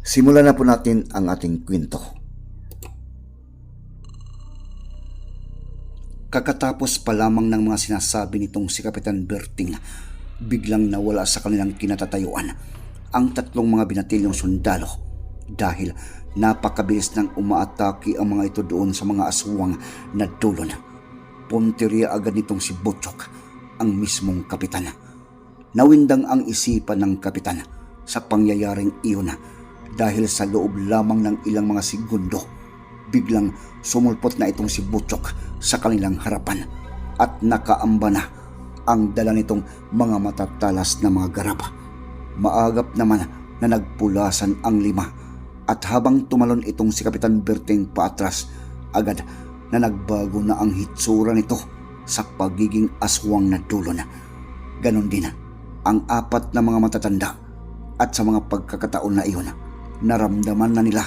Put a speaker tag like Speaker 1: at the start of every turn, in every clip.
Speaker 1: Simulan na po natin ang ating kwento. Kakatapos pa lamang ng mga sinasabi nitong si Kapitan Berting, biglang nawala sa kanilang kinatatayuan ang tatlong mga binatilyong sundalo dahil napakabilis nang umaatake ang mga ito doon sa mga aswang na dulon. Punteriya agad nitong si Butchok, ang mismong kapitan. Nawindang ang isipan ng kapitan sa pangyayaring iyon dahil sa loob lamang ng ilang mga segundo biglang sumulpot na itong si Butchok sa kanilang harapan at nakaamba na ang dala nitong mga matatalas na mga garap. Maagap naman na nagpulasan ang lima at habang tumalon itong si Kapitan Berting paatras, agad na nagbago na ang hitsura nito sa pagiging aswang na dulo na. Ganon din ang apat na mga matatanda at sa mga pagkakataon na iyon, naramdaman na nila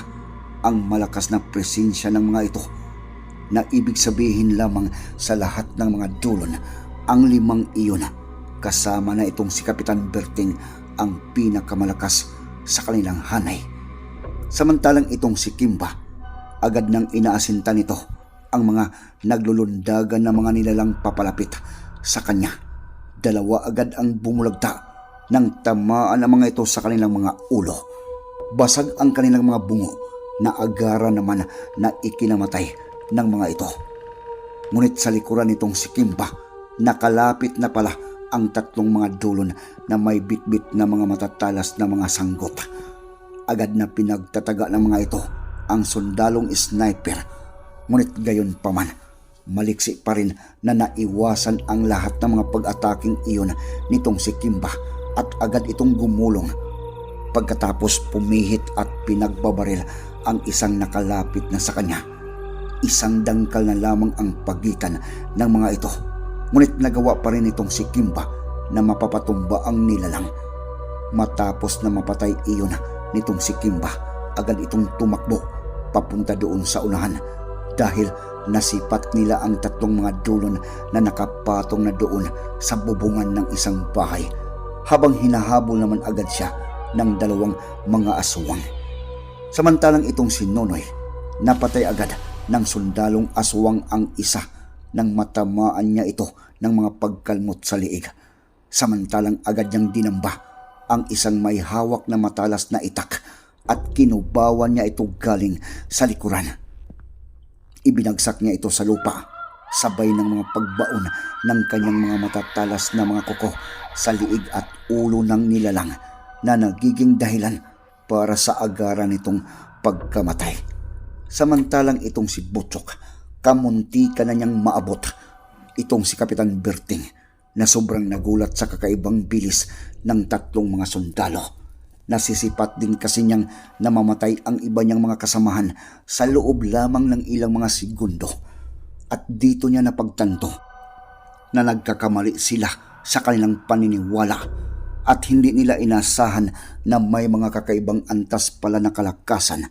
Speaker 1: ang malakas na presensya ng mga ito na ibig sabihin lamang sa lahat ng mga dulon ang limang iyon kasama na itong si Kapitan Berting ang pinakamalakas sa kanilang hanay. Samantalang itong si Kimba, agad nang inaasinta nito ang mga naglulundagan na mga nilalang papalapit sa kanya. Dalawa agad ang bumulagta nang tamaan ang mga ito sa kanilang mga ulo. Basag ang kanilang mga bungo na agara naman na ikinamatay ng mga ito. Ngunit sa likuran nitong si Kimba, nakalapit na pala ang tatlong mga dulon na may bitbit na mga matatalas na mga sanggot. Agad na pinagtataga ng mga ito ang sundalong sniper. Ngunit gayon pa man, maliksi pa rin na naiwasan ang lahat ng mga pag-ataking iyon nitong si Kimba at agad itong gumulong. Pagkatapos pumihit at pinagbabaril ang isang nakalapit na sa kanya. Isang dangkal na lamang ang pagitan ng mga ito. Ngunit nagawa pa rin itong si Kimba na mapapatumba ang nilalang. Matapos na mapatay iyon nitong si Kimba, agad itong tumakbo papunta doon sa unahan dahil nasipat nila ang tatlong mga dulon na nakapatong na doon sa bubungan ng isang bahay habang hinahabol naman agad siya ng dalawang mga aswang. Samantalang itong si Nonoy, napatay agad ng sundalong aswang ang isa nang matamaan niya ito ng mga pagkalmot sa liig. Samantalang agad niyang dinamba ang isang may hawak na matalas na itak at kinubawan niya ito galing sa likuran. Ibinagsak niya ito sa lupa sabay ng mga pagbaon ng kanyang mga matatalas na mga kuko sa liig at ulo ng nilalang na nagiging dahilan para sa agaran nitong pagkamatay. Samantalang itong si Butchok, kamunti ka na niyang maabot. Itong si Kapitan Berting na sobrang nagulat sa kakaibang bilis ng tatlong mga sundalo. Nasisipat din kasi niyang namamatay ang iba niyang mga kasamahan sa loob lamang ng ilang mga segundo. At dito niya napagtanto na nagkakamali sila sa kanilang paniniwala at hindi nila inasahan na may mga kakaibang antas pala na kalakasan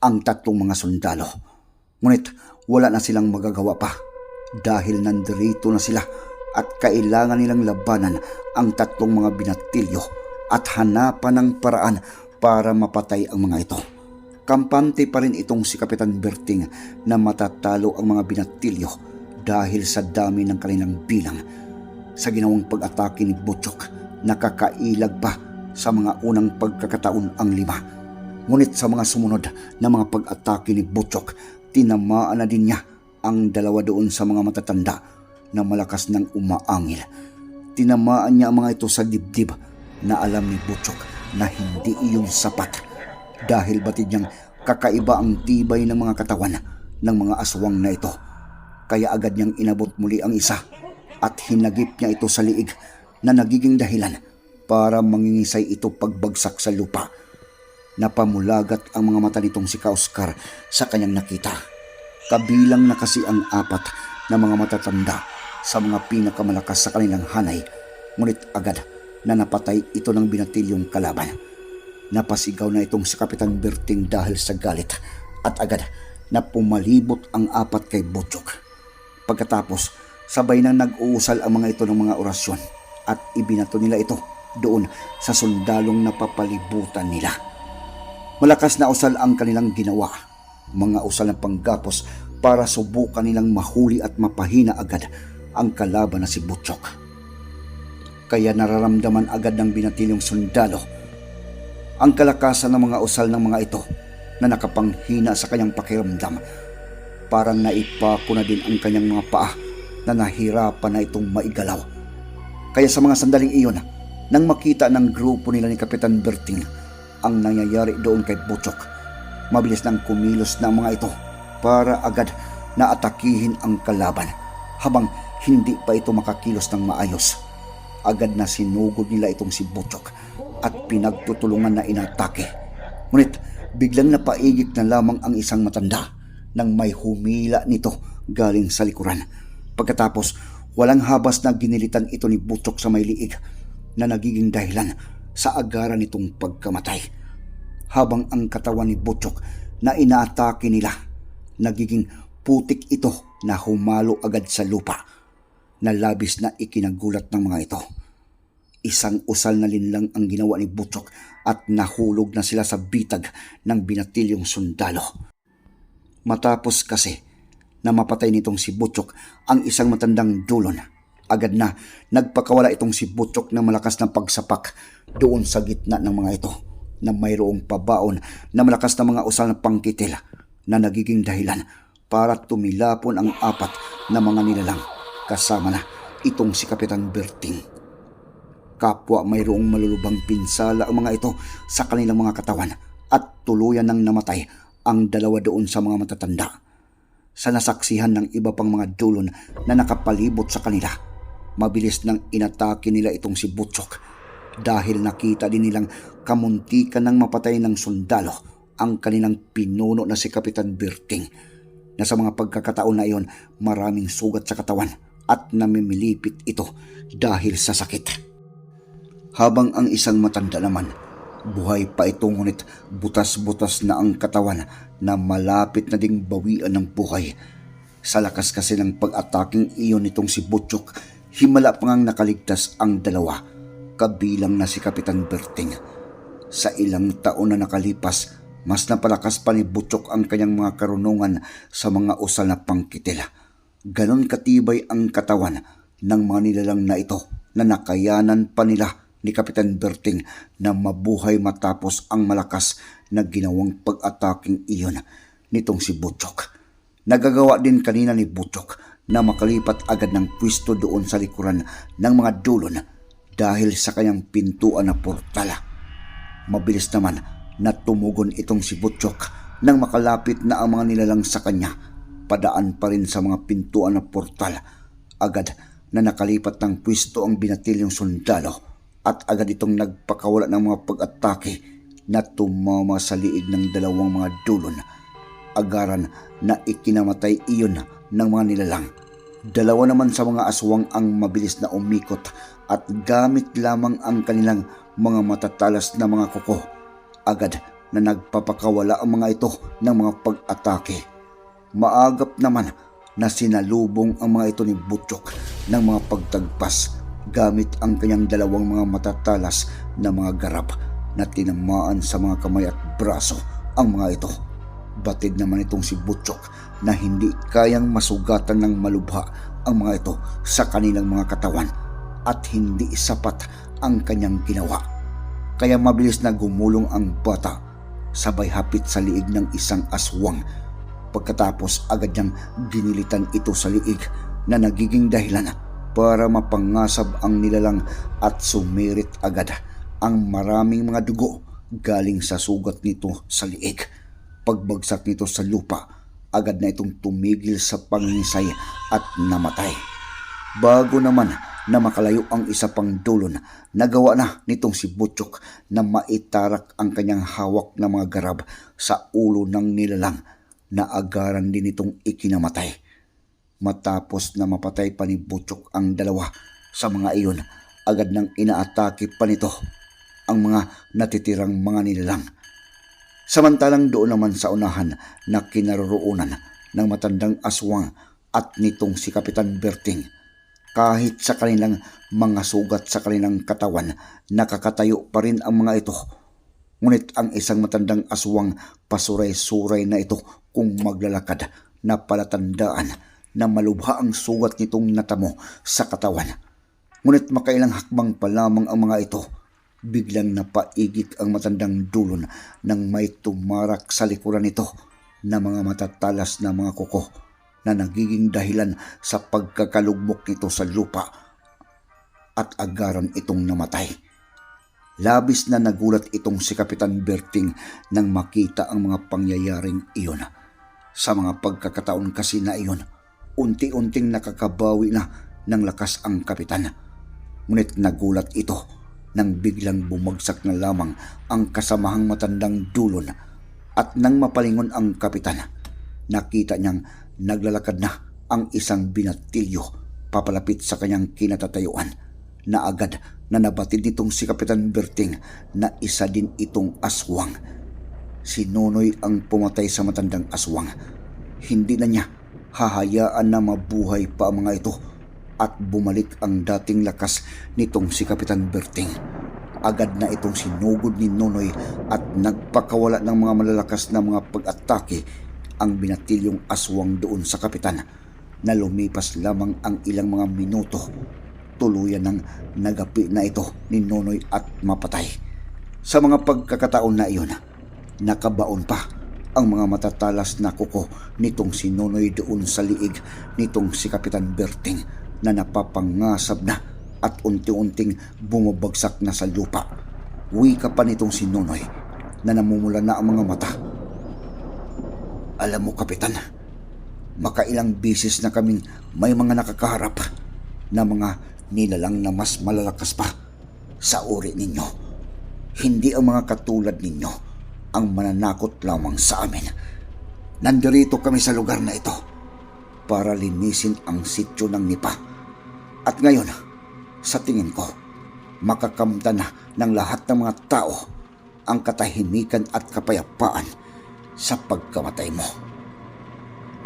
Speaker 1: ang tatlong mga sundalo. Ngunit wala na silang magagawa pa dahil nandirito na sila at kailangan nilang labanan ang tatlong mga binatilyo at hanapan ng paraan para mapatay ang mga ito. Kampante pa rin itong si Kapitan Berting na matatalo ang mga binatilyo dahil sa dami ng kanilang bilang. Sa ginawang pag-atake ni Butchok, nakakailag pa sa mga unang pagkakataon ang lima. Ngunit sa mga sumunod na mga pag-atake ni Butchok, tinamaan na din niya ang dalawa doon sa mga matatanda na malakas ng umaangil. Tinamaan niya ang mga ito sa dibdib na alam ni Butchok na hindi iyon sapat dahil batid niyang kakaiba ang tibay ng mga katawan ng mga aswang na ito. Kaya agad niyang inabot muli ang isa at hinagip niya ito sa liig na nagiging dahilan para mangingisay ito pagbagsak sa lupa. Napamulagat ang mga mata nitong si Oscar sa kanyang nakita. Kabilang na kasi ang apat na mga matatanda sa mga pinakamalakas sa kanilang hanay. Ngunit agad na napatay ito ng binatilyong kalaban. Napasigaw na itong si Kapitan Berting dahil sa galit at agad na pumalibot ang apat kay Butchok. Pagkatapos, sabay nang nag-uusal ang mga ito ng mga orasyon at ibinato nila ito doon sa sundalong napapalibutan nila. Malakas na usal ang kanilang ginawa, mga usal ng panggapos para subukan nilang mahuli at mapahina agad ang kalaban na si Butchok. Kaya nararamdaman agad ng binatilyong sundalo ang kalakasan ng mga usal ng mga ito na nakapanghina sa kanyang pakiramdam. Parang naipako na din ang kanyang mga paa na nahirapan na itong maigalaw. Kaya sa mga sandaling iyon, nang makita ng grupo nila ni Kapitan Berting ang nangyayari doon kay Butchok, mabilis nang kumilos na mga ito para agad na atakihin ang kalaban habang hindi pa ito makakilos ng maayos. Agad na sinugod nila itong si Butchok at pinagtutulungan na inatake. Ngunit biglang napaigit na lamang ang isang matanda nang may humila nito galing sa likuran. Pagkatapos, walang habas na ginilitan ito ni Butchok sa may liig na nagiging dahilan sa agaran nitong pagkamatay. Habang ang katawan ni Butchok na inaatake nila, nagiging putik ito na humalo agad sa lupa na labis na ikinagulat ng mga ito. Isang usal na linlang ang ginawa ni Butchok at nahulog na sila sa bitag ng binatilyong sundalo. Matapos kasi na mapatay nitong si Butchok ang isang matandang dulon, agad na nagpakawala itong si Butchok ng malakas na pagsapak doon sa gitna ng mga ito na mayroong pabaon na malakas na mga usal na pangkitil na nagiging dahilan para tumilapon ang apat na mga nilalang kasama na itong si Kapitan Berting. Kapwa mayroong malulubang pinsala ang mga ito sa kanilang mga katawan at tuluyan ng namatay ang dalawa doon sa mga matatanda. Sa nasaksihan ng iba pang mga dulon na nakapalibot sa kanila, mabilis nang inatake nila itong si Butchok dahil nakita din nilang kamuntikan ng mapatay ng sundalo ang kanilang pinuno na si Kapitan Birting na sa mga pagkakataon na iyon maraming sugat sa katawan at namimilipit ito dahil sa sakit. Habang ang isang matanda naman, buhay pa ito ngunit butas-butas na ang katawan na malapit na ding bawian ng buhay. Sa lakas kasi ng pag-ataking iyon nitong si Butchok, himala pa ngang nakaligtas ang dalawa, kabilang na si Kapitan Berting. Sa ilang taon na nakalipas, mas napalakas pa ni Butchok ang kanyang mga karunungan sa mga usal na pangkitil. Ganon katibay ang katawan ng mga nilalang na ito na nakayanan pa nila ni Kapitan Berting na mabuhay matapos ang malakas na ginawang pag-ataking iyon nitong si Butchok. Nagagawa din kanina ni Butchok na makalipat agad ng pwisto doon sa likuran ng mga dulon dahil sa kanyang pintuan na portala. Mabilis naman na tumugon itong si Butchok nang makalapit na ang mga nilalang sa kanya. Padaan pa rin sa mga pintuan na portal. Agad na nakalipat ng pwisto ang binatilyong sundalo at agad itong nagpakawala ng mga pag-atake na tumama sa liig ng dalawang mga dulon. Agaran na ikinamatay iyon ng mga nilalang. Dalawa naman sa mga aswang ang mabilis na umikot at gamit lamang ang kanilang mga matatalas na mga kuko. Agad na nagpapakawala ang mga ito ng mga pag-atake. Maagap naman na sinalubong ang mga ito ni Butchok ng mga pagtagpas gamit ang kanyang dalawang mga matatalas na mga garap na tinamaan sa mga kamay at braso ang mga ito. Batid naman itong si Butchok na hindi kayang masugatan ng malubha ang mga ito sa kanilang mga katawan at hindi sapat ang kanyang ginawa. Kaya mabilis na gumulong ang bata sabay hapit sa liig ng isang aswang. Pagkatapos agad niyang ginilitan ito sa liig na nagiging dahilan para mapangasab ang nilalang at sumirit agad ang maraming mga dugo galing sa sugat nito sa liig. Pagbagsak nito sa lupa, agad na itong tumigil sa pangingisay at namatay. Bago naman na makalayo ang isa pang dulon, nagawa na nitong si Butchok na maitarak ang kanyang hawak na mga garab sa ulo ng nilalang na agaran din itong ikinamatay. Matapos na mapatay pa ni Butchok ang dalawa sa mga iyon, agad nang inaatake pa nito ang mga natitirang mga nilalang. Samantalang doon naman sa unahan na kinaroroonan ng matandang aswang at nitong si Kapitan Berting. Kahit sa kanilang mga sugat sa kanilang katawan, nakakatayo pa rin ang mga ito. Ngunit ang isang matandang aswang pasuray-suray na ito kung maglalakad na palatandaan na malubha ang sugat nitong natamo sa katawan. Ngunit makailang hakbang pa lamang ang mga ito biglang napaigik ang matandang dulon nang may tumarak sa likuran nito na mga matatalas na mga kuko na nagiging dahilan sa pagkakalugmok nito sa lupa at agaran itong namatay. Labis na nagulat itong si Kapitan Berting nang makita ang mga pangyayaring iyon. Sa mga pagkakataon kasi na iyon, unti-unting nakakabawi na ng lakas ang kapitan. Ngunit nagulat ito nang biglang bumagsak na lamang ang kasamahang matandang dulon at nang mapalingon ang kapitan, nakita niyang naglalakad na ang isang binatilyo papalapit sa kanyang kinatatayuan na agad na nabatid nitong si Kapitan Berting na isa din itong aswang. Si Nonoy ang pumatay sa matandang aswang. Hindi na niya hahayaan na mabuhay pa ang mga ito at bumalik ang dating lakas nitong si Kapitan Berting. Agad na itong sinugod ni Nonoy at nagpakawala ng mga malalakas na mga pag-atake ang binatilyong aswang doon sa kapitan na lumipas lamang ang ilang mga minuto tuluyan ng nagapi na ito ni Nonoy at mapatay. Sa mga pagkakataon na iyon, nakabaon pa ang mga matatalas na kuko nitong si Nonoy doon sa liig nitong si Kapitan Berting na napapangasab na at unti-unting bumabagsak na sa lupa. Wika pa nitong si Nonoy na namumula na ang mga mata. Alam mo, Kapitan, makailang bisis na kaming may mga nakakaharap na mga nilalang na mas malalakas pa sa uri ninyo. Hindi ang mga katulad ninyo ang mananakot lamang sa amin. Nandirito kami sa lugar na ito para linisin ang sityo ng nipa. At ngayon, sa tingin ko, makakamda na ng lahat ng mga tao ang katahimikan at kapayapaan sa pagkamatay mo.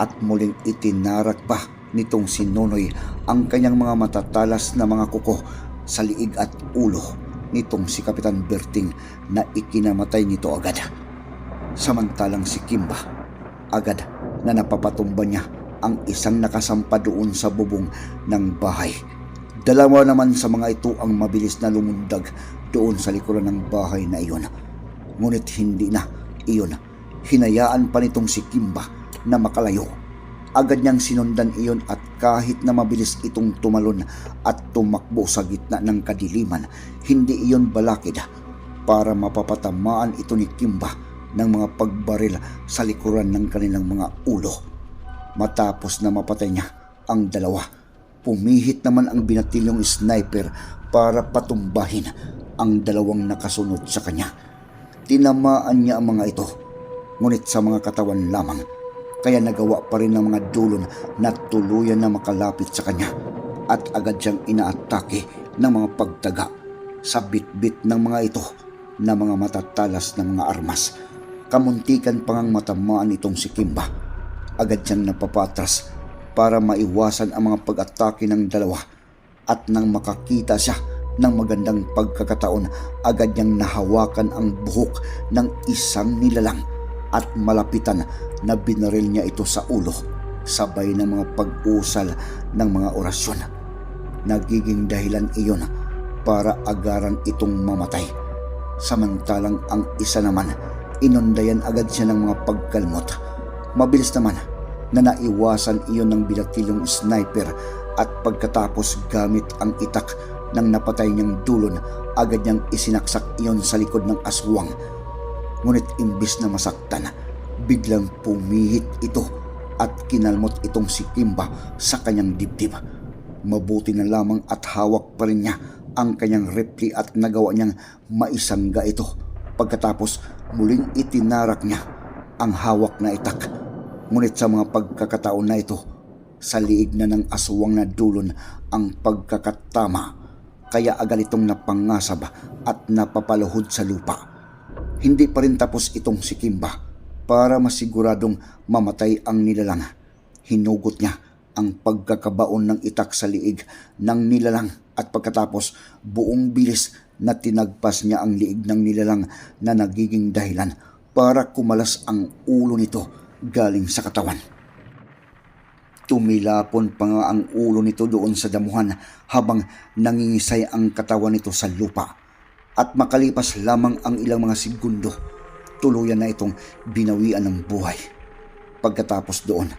Speaker 1: At muling itinarak pa nitong si Nonoy ang kanyang mga matatalas na mga kuko sa liig at ulo nitong si Kapitan Berting na ikinamatay nito agad. Samantalang si Kimba, agad na napapatumba niya ang isang nakasampa doon sa bubong ng bahay. Dalawa naman sa mga ito ang mabilis na lumundag doon sa likuran ng bahay na iyon. Ngunit hindi na iyon. Hinayaan pa nitong si Kimba na makalayo. Agad niyang sinundan iyon at kahit na mabilis itong tumalon at tumakbo sa gitna ng kadiliman, hindi iyon balakid para mapapatamaan ito ni Kimba ng mga pagbaril sa likuran ng kanilang mga ulo. Matapos na mapatay niya ang dalawa, pumihit naman ang binatilyong sniper para patumbahin ang dalawang nakasunod sa kanya. Tinamaan niya ang mga ito, ngunit sa mga katawan lamang, kaya nagawa pa rin ng mga dulon na tuluyan na makalapit sa kanya at agad siyang inaatake ng mga pagtaga sa bitbit ng mga ito na mga matatalas ng mga armas. Kamuntikan pang ang matamaan itong si Kimba. Agad siyang napapatras para maiwasan ang mga pag-atake ng dalawa at nang makakita siya ng magandang pagkakataon, agad niyang nahawakan ang buhok ng isang nilalang at malapitan na binaril niya ito sa ulo sabay ng mga pag-usal ng mga orasyon. Nagiging dahilan iyon para agaran itong mamatay. Samantalang ang isa naman, inundayan agad siya ng mga pagkalmot. Mabilis naman na naiwasan iyon ng binatilyong sniper at pagkatapos gamit ang itak ng napatay niyang dulon, agad niyang isinaksak iyon sa likod ng aswang. Ngunit imbis na masaktan, biglang pumihit ito at kinalmot itong si Kimba sa kanyang dibdib. Mabuti na lamang at hawak pa rin niya ang kanyang repli at nagawa niyang maisangga ito. Pagkatapos muling itinarak niya ang hawak na itak. Ngunit sa mga pagkakataon na ito, sa liig na ng aswang na dulon ang pagkakatama. Kaya agad itong napangasab at napapaluhod sa lupa. Hindi pa rin tapos itong si Kimba para masiguradong mamatay ang nilalang. Hinugot niya ang pagkakabaon ng itak sa liig ng nilalang at pagkatapos buong bilis na tinagpas niya ang liig ng nilalang na nagiging dahilan para kumalas ang ulo nito galing sa katawan. Tumilapon pa nga ang ulo nito doon sa damuhan habang nangingisay ang katawan nito sa lupa. At makalipas lamang ang ilang mga segundo, tuluyan na itong binawian ng buhay. Pagkatapos doon,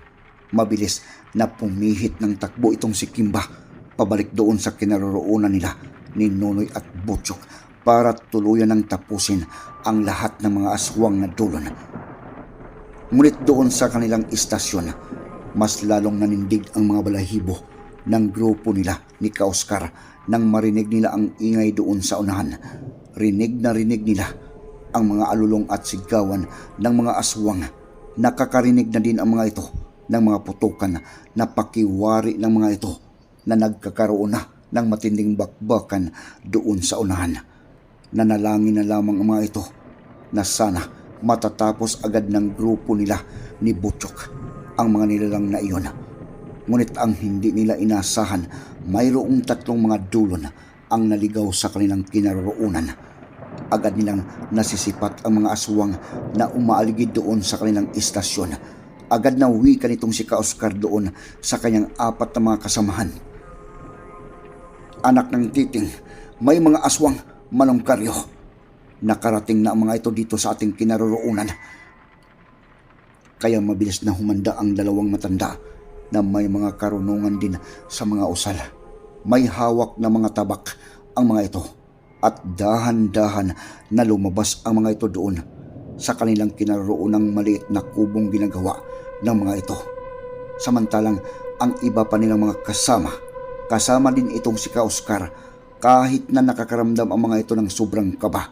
Speaker 1: mabilis na pumihit ng takbo itong si Kimba pabalik doon sa kinaroroonan nila ni Nonoy at Butchok para tuluyan ng tapusin ang lahat ng mga aswang na dulon. Ngunit doon sa kanilang istasyon, mas lalong nanindig ang mga balahibo ng grupo nila ni Kaoskar nang marinig nila ang ingay doon sa unahan. Rinig na rinig nila ang mga alulong at sigawan ng mga aswang. Nakakarinig na din ang mga ito ng mga putukan na pakiwari ng mga ito na nagkakaroon na ng matinding bakbakan doon sa unahan. Nanalangin na lamang ang mga ito na sana matatapos agad ng grupo nila ni Butchok ang mga nilalang na iyon. Ngunit ang hindi nila inasahan, mayroong tatlong mga dulon ang naligaw sa kanilang kinaroroonan. Agad nilang nasisipat ang mga aswang na umaaligid doon sa kanilang istasyon. Agad na uwi ka nitong si Ka-Oscar doon sa kanyang apat na mga kasamahan. Anak ng titing, may mga aswang manong karyo. Nakarating na ang mga ito dito sa ating kinaroroonan kaya mabilis na humanda ang dalawang matanda na may mga karunungan din sa mga usal. May hawak na mga tabak ang mga ito at dahan-dahan na lumabas ang mga ito doon sa kanilang kinaroroonang maliit na kubong ginagawa ng mga ito. Samantalang ang iba pa nilang mga kasama, kasama din itong si Ka-Oscar kahit na nakakaramdam ang mga ito ng sobrang kaba.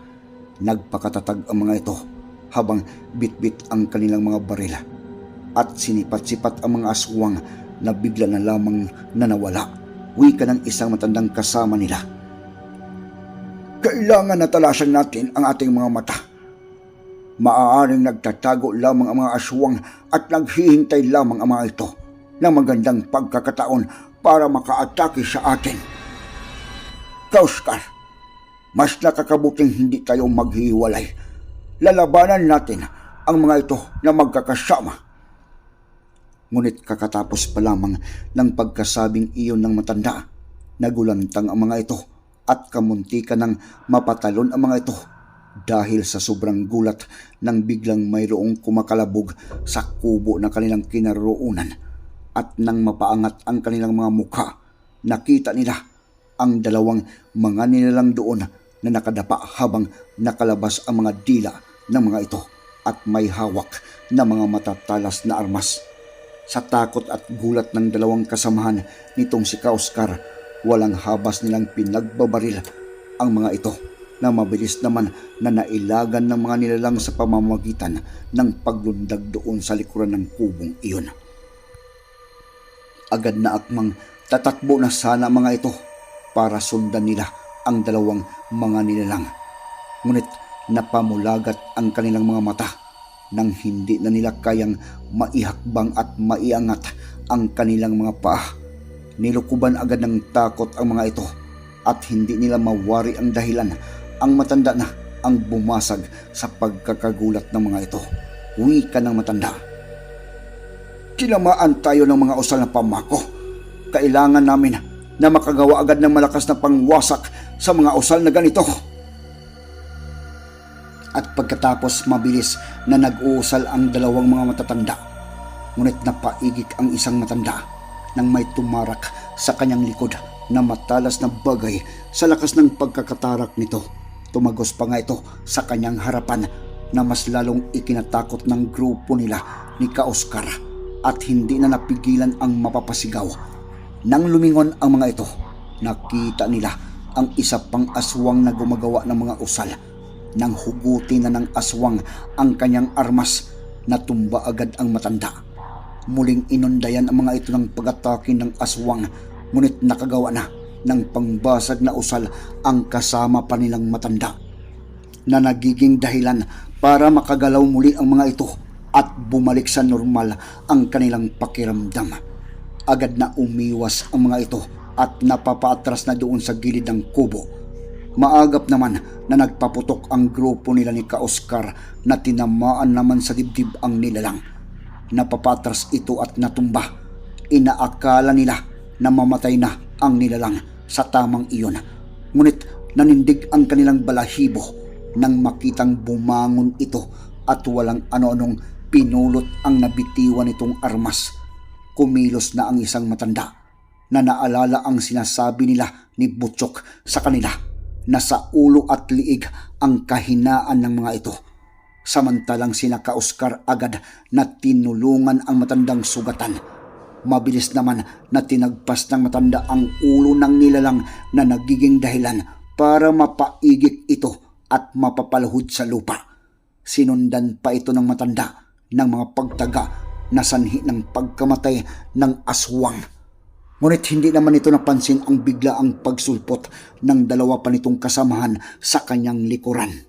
Speaker 1: Nagpakatatag ang mga ito habang bitbit ang kanilang mga baril at sinipat-sipat ang mga aswang na bigla na lamang nanawala. Wika ng isang matandang kasama nila. Kailangan na talasan natin ang ating mga mata. Maaaring nagtatago lamang ang mga aswang at naghihintay lamang ang mga ito ng magandang pagkakataon para makaatake sa atin. Kauskar, mas nakakabuting hindi tayo maghiwalay lalabanan natin ang mga ito na magkakasama. Ngunit kakatapos pa lamang ng pagkasabing iyon ng matanda, nagulantang ang mga ito at kamuntika ng mapatalon ang mga ito dahil sa sobrang gulat nang biglang mayroong kumakalabog sa kubo na kanilang kinaroonan at nang mapaangat ang kanilang mga mukha, nakita nila ang dalawang mga nilalang doon na nakadapa habang nakalabas ang mga dila ng mga ito at may hawak na mga matatalas na armas. Sa takot at gulat ng dalawang kasamahan nitong si Kauskar, walang habas nilang pinagbabaril ang mga ito na mabilis naman na nailagan ng mga nilalang sa pamamagitan ng paglundag doon sa likuran ng kubong iyon. Agad na akmang tatakbo na sana mga ito para sundan nila ang dalawang mga nilalang. Ngunit napamulagat ang kanilang mga mata nang hindi na nila kayang maihakbang at maiangat ang kanilang mga paa. Nilukuban agad ng takot ang mga ito at hindi nila mawari ang dahilan ang matanda na ang bumasag sa pagkakagulat ng mga ito. Wika ng matanda. Tinamaan tayo ng mga usal na pamako. Kailangan namin na makagawa agad ng malakas na pangwasak sa mga usal na ganito at pagkatapos mabilis na nag-uusal ang dalawang mga matatanda, ngunit napaigik ang isang matanda nang may tumarak sa kanyang likod na matalas na bagay sa lakas ng pagkakatarak nito. Tumagos pa nga ito sa kanyang harapan na mas lalong ikinatakot ng grupo nila ni Ka Oscar at hindi na napigilan ang mapapasigaw. Nang lumingon ang mga ito, nakita nila ang isa pang aswang na gumagawa ng mga usal. Nang hugutin na ng aswang ang kanyang armas, natumba agad ang matanda. Muling inundayan ang mga ito ng pag-atake ng aswang, ngunit nakagawa na ng pangbasag na usal ang kasama pa nilang matanda na nagiging dahilan para makagalaw muli ang mga ito at bumalik sa normal ang kanilang pakiramdam. Agad na umiwas ang mga ito at napapaatras na doon sa gilid ng kubo. Maagap naman na nagpaputok ang grupo nila ni Ka Oscar na tinamaan naman sa dibdib ang nilalang. Napapatras ito at natumba. Inaakala nila na mamatay na ang nilalang sa tamang iyon. Ngunit nanindig ang kanilang balahibo nang makitang bumangon ito at walang ano-anong pinulot ang nabitiwan nitong armas. Kumilos na ang isang matanda na naalala ang sinasabi nila ni Butchok sa kanila na sa ulo at liig ang kahinaan ng mga ito. Samantalang sina Ka Oscar agad na tinulungan ang matandang sugatan. Mabilis naman na tinagpas ng matanda ang ulo ng nilalang na nagiging dahilan para mapaigik ito at mapapalhod sa lupa. Sinundan pa ito ng matanda ng mga pagtaga na sanhi ng pagkamatay ng aswang. Ngunit hindi naman ito napansin ang bigla ang pagsulpot ng dalawa pa nitong kasamahan sa kanyang likuran.